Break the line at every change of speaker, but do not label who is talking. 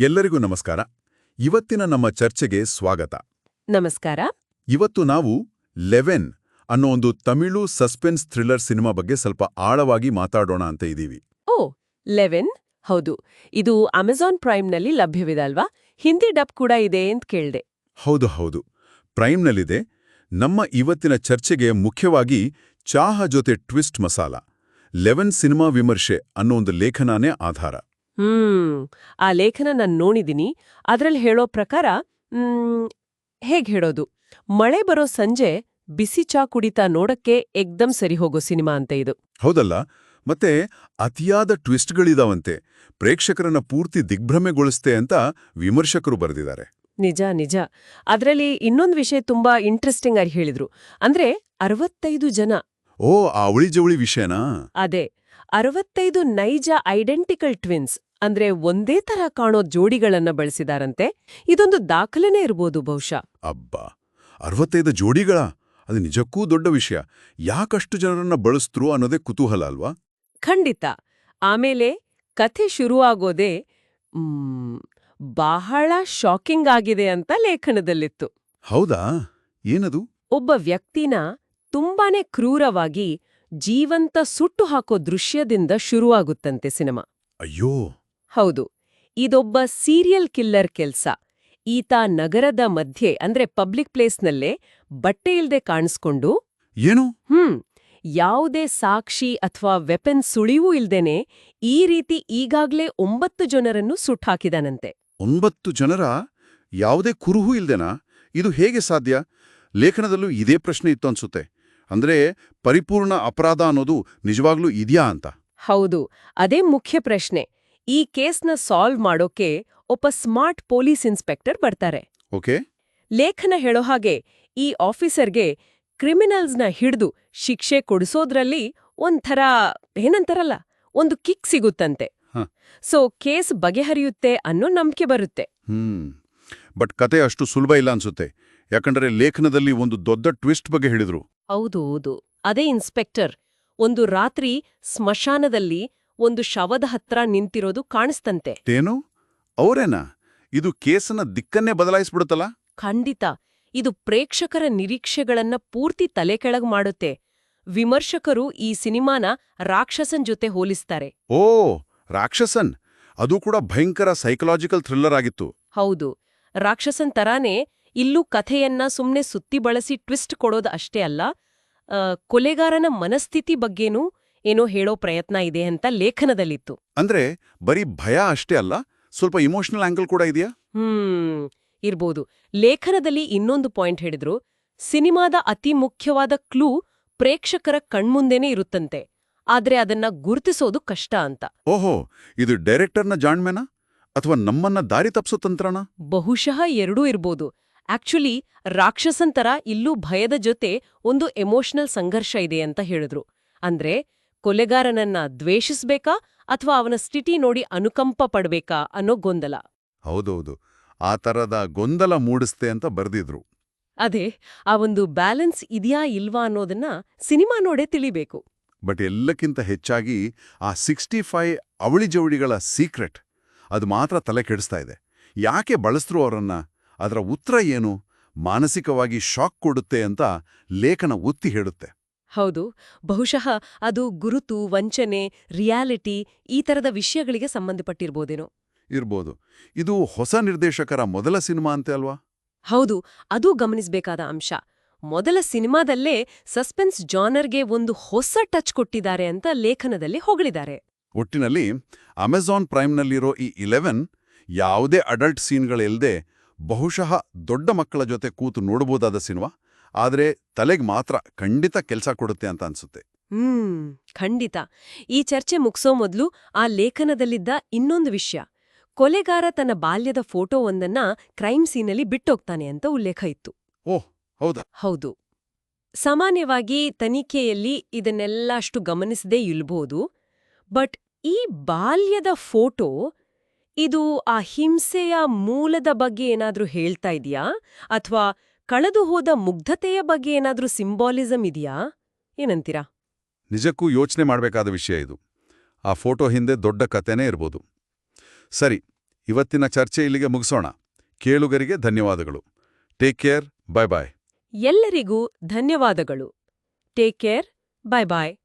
ಎಲ್ಲರಿಗೂ ನಮಸ್ಕಾರ. ಇವತ್ತಿನ ನಮ್ಮ ಚರ್ಚೆಗೆ ಸ್ವಾಗತ.
ನಮಸ್ಕಾರ.
ಇವತ್ತು ನಾವು ಲೆವೆನ್ ಅನ್ನೋ ಒಂದು ತಮಿಳು ಸಸ್ಪೆನ್ಸ್ ಥ್ರಿಲ್ಲರ್ ಸಿನಿಮಾ ಬಗ್ಗೆ ಸ್ವಲ್ಪ ಆಳವಾಗಿ ಮಾತಾಡೋಣ ಅಂತ ಇದ್ದೀವಿ.
Eleven? ಹೌದು. ಇದು ಅಮೆಜಾನ್ ಪ್ರೈಮ್ನಲ್ಲಿ ಲಭ್ಯವಿದೆ ಅಲ್ವಾ ಹಿಂದಿ ಡಬ್ ಕೂಡ ಇದೆ ಅಂತ ಕೇಳ್ದೆ.
ಹೌದು ಹೌದು. ಪ್ರೈಮ್ನಲ್ಲಿದೆ. ನಮ್ಮ ಇವತ್ತಿನ ಚರ್ಚೆಗೆ ಮುಖ್ಯವಾಗಿ ಚಾಹ ಜೊತೆ ಟ್ವಿಸ್ಟ್ ಮಸಾಲ ಲೆವೆನ್ ಸಿನಿಮಾ ವಿಮರ್ಶೆ ಅನ್ನೋ ಒಂದು ಲೇಖನಾನೇ ಆಧಾರ.
ಹ್ಮ್ ಆ ಲೇಖನ ನಾನು ನೋಡಿದ್ದೀನಿ ಅದರಲ್ಲಿ ಹೇಳೋ ಪ್ರಕಾರ ಹ್ಮ್ ಹೇಗ್ ಹೇಳೋದು? ಮಳೆ ಬರೋ ಸಂಜೆ ಬಿಸಿ ಚಾ ಕುಡಿತಾ ನೋಡಕ್ಕೆ ಎಕ್ದಮ್ ಸರಿ ಹೋಗೋ ಸಿನಿಮಾ ಅಂತ ಇದು.
ಹೌದಲ್ಲ ಮತ್ತೆ ಅತಿಯಾದ ಟ್ವಿಸ್ಟ್ಗಳಿದಾವಂತೆ. ಪ್ರೇಕ್ಷಕರನ್ನ ಪೂರ್ತಿ ದಿಗ್ಭ್ರಮೆಗೊಳಿಸ್ತೆ ಅಂತ ವಿಮರ್ಶಕರು ಬರೆದಿದ್ದಾರೆ.
ನಿಜ ನಿಜ. ಅದರಲ್ಲಿ ಇನ್ನೊಂದು ವಿಷಯ ತುಂಬಾ ಇಂಟ್ರೆಸ್ಟಿಂಗ್ ಆಗಿ ಹೇಳಿದ್ರು. ಅಂದ್ರೆ ಅರವತ್ತೈದು ಜನ.
ಓ ಆ ಅವಳಿ ಜವಳಿ ವಿಷಯನಾ?
ಅದೇ. ಅರವತ್ತೈದು ನೈಜ ಐಡೆಂಟಿಕಲ್ ಟ್ವಿನ್ಸ್ ಅಂದ್ರೆ ಒಂದೇ ತರ ಕಾಣೋ ಜೋಡಿಗಳನ್ನ ಬಳಸಿದಾರಂತೆ. ಇದೊಂದು ದಾಖಲೆನೇ ಇರ್ಬೋದು ಬಹುಶಃ.
ಅಬ್ಬಾ! ಅರವತ್ತೈದು ಜೋಡಿಗಳ? ಅದು ನಿಜಕ್ಕೂ ದೊಡ್ಡ ವಿಷಯ. ಯಾಕಷ್ಟು ಜನರನ್ನ ಬಳಸ್ತರು ಅನ್ನೋದೇ ಕುತೂಹಲ ಅಲ್ವಾ?
ಖಂಡಿತ. ಆಮೇಲೆ ಕಥೆ ಶುರುವಾಗೋದೇ ಬಹಳ ಶಾಕಿಂಗ್ ಆಗಿದೆ ಅಂತ ಲೇಖನದಲ್ಲಿತ್ತು.
ಹೌದಾ? ಏನದು?
ಒಬ್ಬ ವ್ಯಕ್ತಿನ ತುಂಬಾನೇ ಕ್ರೂರವಾಗಿ ಜೀವಂತ ಸುಟ್ಟು ಹಾಕೋ ದೃಶ್ಯದಿಂದ ಶುರುವಾಗುತ್ತಂತೆ ಸಿನಿಮಾ.
ಅಯ್ಯೋ!
ಹೌದು ಇದೊಬ್ಬ ಸೀರಿಯಲ್ ಕಿಲ್ಲರ್ ಕೆಲ್ಸ. ಈತ ನಗರದ ಮಧ್ಯೆ ಅಂದ್ರೆ ಪಬ್ಲಿಕ್ ಪ್ಲೇಸ್ನಲ್ಲೇ ಬಟ್ಟೆ ಇಲ್ದೆ ಕಾಣಿಸ್ಕೊಂಡು
ಏನು?
ಹ್ಮ್ ಯಾವುದೇ ಸಾಕ್ಷಿ ಅಥವಾ ವೆಪನ್ ಸುಳಿವೂ ಇಲ್ದೇನೆ ಈ ರೀತಿ ಈಗಾಗ್ಲೇ ಒಂಬತ್ತು ಜನರನ್ನು ಸುಟ್ಟಾಕಿದಾನಂತೆ
ಒಂಬತ್ತು ಜನರ? ಯಾವುದೇ ಕುರುಹು ಇಲ್ದೇನಾ? ಇದು ಹೇಗೆ ಸಾಧ್ಯ? ಲೇಖನದಲ್ಲೂ ಇದೇ ಪ್ರಶ್ನೆ ಇತ್ತು ಅನ್ಸುತ್ತೆ. ಅಂದ್ರೆ ಪರಿಪೂರ್ಣ ಅಪರಾಧ ಅನ್ನೋದು ನಿಜವಾಗ್ಲೂ ಇದೆಯಾ ಅಂತ?
ಹೌದು. ಅದೇ ಮುಖ್ಯ ಪ್ರಶ್ನೆ. ಈ ಕೇಸ್ನ ಸಾಲ್ವ್ ಮಾಡೋಕೆ ಒಬ್ಬ ಸ್ಮಾರ್ಟ್ ಪೊಲೀಸ್ ಇನ್ಸ್ಪೆಕ್ಟರ್ ಬರ್ತಾರೆ.
ಓಕೆ.
ಲೇಖನ ಹೇಳೋ ಹಾಗೆ ಈ ಆಫೀಸರ್ಗೆ ಕ್ರಿಮಿನಲ್ಸ್ನ ಹಿಡಿದು ಶಿಕ್ಷೆ ಕೊಡಿಸೋದ್ರಲ್ಲಿ ಒಂಥರ ಏನಂತಾರಲ್ಲ ಒಂದು ಕಿಕ್ ಸಿಗುತ್ತಂತೆ. ಸೊ ಕೇಸ್ ಬಗೆಹರಿಯುತ್ತೆ ಅನ್ನೋ ನಂಬಿಕೆ ಬರುತ್ತೆ.
ಹ್ಮ್. ಬಟ್ ಕತೆ ಅಷ್ಟು ಸುಲಭ ಇಲ್ಲ ಅನ್ಸುತ್ತೆ. ಯಾಕಂದ್ರೆ ಲೇಖನದಲ್ಲಿ ಒಂದು ದೊಡ್ಡ ಟ್ವಿಸ್ಟ್ ಬಗ್ಗೆ ಹೇಳಿದ್ರು.
ಹೌದು ಹೌದು. ಅದೇ ಇನ್ಸ್ಪೆಕ್ಟರ್. ಒಂದು ರಾತ್ರಿ ಸ್ಮಶಾನದಲ್ಲಿ ಒಂದು ಶವದ ಹತ್ರ ನಿಂತಿರೋದು ಕಾಣಿಸ್ತಂತೆ.
ಏನು ಅವರೇನಾ? ಇದು ಕೇಸನ್ನ ದಿಕ್ಕನ್ನೇ ಬದಲಾಯಿಸ್ಬಿಡುತ್ತಲ್ಲ?
ಖಂಡಿತ. ಇದು ಪ್ರೇಕ್ಷಕರ ನಿರೀಕ್ಷೆಗಳನ್ನ ಪೂರ್ತಿ ತಲೆಕೆಳಗ್ ಮಾಡುತ್ತೆ. ವಿಮರ್ಶಕರು ಈ ಸಿನಿಮಾನ ರಾಕ್ಷಸನ್ ಜೊತೆ ಹೋಲಿಸ್ತಾರೆ.
ಓ ರಾಕ್ಷಸನ್. ಅದು ಕೂಡ ಭಯಂಕರ ಸೈಕಲಾಜಿಕಲ್ ಥ್ರಿಲ್ಲರ್ ಆಗಿತ್ತು.
ಹೌದು. ರಾಕ್ಷಸನ್ ತರಾನೇ ಇಲ್ಲೂ ಕಥೆಯನ್ನ ಸುಮ್ನೆ ಸುತ್ತಿ ಬಳಸಿ ಟ್ವಿಸ್ಟ್ ಕೊಡೋದು ಅಷ್ಟೇ ಅಲ್ಲ ಕೊಲೆಗಾರನ ಮನಸ್ಥಿತಿ ಬಗ್ಗೆನೂ ಏನೋ ಹೇಳೋ ಪ್ರಯತ್ನ ಇದೆ ಅಂತ ಲೇಖನದಲ್ಲಿತ್ತು.
ಅಂದ್ರೆ ಬರೀ ಭಯ ಅಷ್ಟೇ ಅಲ್ಲ ಸ್ವಲ್ಪ ಇಮೋಷನಲ್ ಆಂಗಲ್ ಕೂಡ ಇದೆಯಾ?
ಹ್ಮ್ ಇರ್ಬೋದು. ಲೇಖನದಲ್ಲಿ ಇನ್ನೊಂದು ಪಾಯಿಂಟ್ ಹೇಳಿದ್ರು ಸಿನಿಮಾದ ಅತಿ ಮುಖ್ಯವಾದ ಕ್ಲೂ ಪ್ರೇಕ್ಷಕರ ಕಣ್ಮುಂದೆನೇ ಇರುತ್ತಂತೆ ಆದ್ರೆ ಅದನ್ನ ಗುರುತಿಸೋದು ಕಷ್ಟ ಅಂತ.
ಓಹೋ ಇದು ಡೈರೆಕ್ಟರ್ನ ಜಾಣ್ಮೆನಾ? ಅಥವಾ ನಮ್ಮನ್ನ ದಾರಿ ತಪ್ಸೋ ತಂತ್ರನಾ?
ಬಹುಶಃ ಎರಡೂ ಇರ್ಬೋದು. ಆಕ್ಚುಲಿ ರಾಕ್ಷಸನ್ ತರ ಇಲ್ಲೂ ಭಯದ ಜೊತೆ ಒಂದು ಎಮೋಷನಲ್ ಸಂಘರ್ಷ ಇದೆ ಅಂತ ಹೇಳಿದ್ರು. ಅಂದ್ರೆ ಕೊಲೆಗಾರನನ್ನ ದ್ವೇಷಿಸ್ಬೇಕಾ ಅಥವಾ ಅವನ ಸ್ಥಿತಿ ನೋಡಿ ಅನುಕಂಪ ಪಡ್ಬೇಕಾ ಅನ್ನೋ ಗೊಂದಲ.
ಹೌದೌದು. ಆ ತರದ ಗೊಂದಲ ಮೂಡಿಸ್ತೆ ಅಂತ ಬರ್ದಿದ್ರು.
ಅದೇ ಆ ಒಂದು ಬ್ಯಾಲೆನ್ಸ್ ಇದೆಯಾ ಇಲ್ವಾ ಅನ್ನೋದನ್ನ ಸಿನಿಮಾ ನೋಡೇ ತಿಳಿಬೇಕು.
ಬಟ್ ಎಲ್ಲಕ್ಕಿಂತ ಹೆಚ್ಚಾಗಿ ಆ ಸಿಕ್ಸ್ಟಿ ಫೈವ್ ಅವಳಿ ಜವಳಿಗಳ ಸೀಕ್ರೆಟ್ ಅದು ಮಾತ್ರ ತಲೆ ಕೆಡಿಸ್ತಾ ಇದೆ. ಯಾಕೆ ಬಳಸ್ರು ಅವರನ್ನ? ಅದರ ಉತ್ತರ ಏನು? ಮಾನಸಿಕವಾಗಿ ಶಾಕ್ ಕೊಡುತ್ತೆ ಅಂತ ಲೇಖನ ಒತ್ತಿ ಹೇಳುತ್ತೆ.
ಹೌದು. ಬಹುಶಃ ಅದು ಗುರುತು ವಂಚನೆ ರಿಯಾಲಿಟಿ ಈ ತರದ ವಿಷಯಗಳಿಗೆ ಸಂಬಂಧಪಟ್ಟಿರ್ಬೋದೇನೋ.
ಇರ್ಬೋದು. ಇದು ಹೊಸ ನಿರ್ದೇಶಕರ ಮೊದಲ ಸಿನಿಮಾ ಅಂತೆ ಅಲ್ವಾ?
ಹೌದು. ಅದು ಗಮನಿಸಬೇಕಾದ ಅಂಶ. ಮೊದಲ ಸಿನಿಮಾದಲ್ಲೇ ಸಸ್ಪೆನ್ಸ್ ಜಾನರ್ಗೆ ಒಂದು ಹೊಸ ಟಚ್ ಕೊಟ್ಟಿದ್ದಾರೆ ಅಂತ ಲೇಖನದಲ್ಲಿ ಹೊಗಳಿದ್ದಾರೆ.
ಒಟ್ಟಿನಲ್ಲಿ ಅಮೆಜಾನ್ ಪ್ರೈಮ್ನಲ್ಲಿರೋ ಈ ಇಲೆವೆನ್ ಯಾವುದೇ ಅಡಲ್ಟ್ ಸೀನ್ಗಳಿಲ್ಲದೆ ಬಹುಶಃ ದೊಡ್ಡ ಮಕ್ಕಳ ಜೊತೆ ಕೂತು ನೋಡಬಹುದಾದ ಸಿನಿಮಾ ಆದರೆ ತಲೆಗೆ ಮಾತ್ರ ಖಂಡಿತ ಕೆಲಸ ಕೊಡುತ್ತೆ ಅಂತ ಅನ್ಸುತ್ತೆ.
ಹ್ಮ್ ಖಂಡಿತ. ಈ ಚರ್ಚೆ ಮುಗಿಸೋ ಮೊದಲು ಆ ಲೇಖನದಲ್ಲಿದ್ದ ಇನ್ನೊಂದು ವಿಷಯ. ಕೊಲೆಗಾರ ತನ್ನ ಬಾಲ್ಯದ ಫೋಟೋವೊಂದನ್ನ ಕ್ರೈಮ್ ಸೀನಲ್ಲಿ ಬಿಟ್ಟೋಗ್ತಾನೆ ಅಂತ ಉಲ್ಲೇಖ ಇತ್ತು.
ಓಹ್ ಹೌದಾ?
ಹೌದು. ಸಾಮಾನ್ಯವಾಗಿ ತನಿಖೆಯಲ್ಲಿ ಇದನ್ನೆಲ್ಲ ಅಷ್ಟು ಗಮನಿಸದೇ ಇಲ್ಬೋದು ಬಟ್ ಈ ಬಾಲ್ಯದ ಫೋಟೋ ಇದು ಆ ಹಿಂಸೆಯ ಮೂಲದ ಬಗ್ಗೆ ಏನಾದ್ರೂ ಹೇಳ್ತಾ ಇದೆಯಾ? ಅಥವಾ ಕಳೆದು ಹೋದ ಮುಗ್ಧತೆಯ ಬಗ್ಗೆ ಏನಾದ್ರೂ ಸಿಂಬಾಲಿಸಮ್ ಇದೆಯಾ? ಏನಂತೀರಾ?
ನಿಜಕ್ಕೂ ಯೋಚನೆ ಮಾಡಬೇಕಾದ ವಿಷಯ ಇದು. ಆ ಫೋಟೋ ಹಿಂದೆ ದೊಡ್ಡ ಕತೆನೇ ಇರ್ಬೋದು. ಸರಿ ಇವತ್ತಿನ ಚರ್ಚೆ ಇಲ್ಲಿಗೆ ಮುಗಿಸೋಣ. ಕೇಳುಗರಿಗೆ ಧನ್ಯವಾದಗಳು. ಟೇಕ್ ಕೇರ್ ಬೈ ಬಾಯ್
ಎಲ್ಲರಿಗೂ ಧನ್ಯವಾದಗಳು. Take care bye bye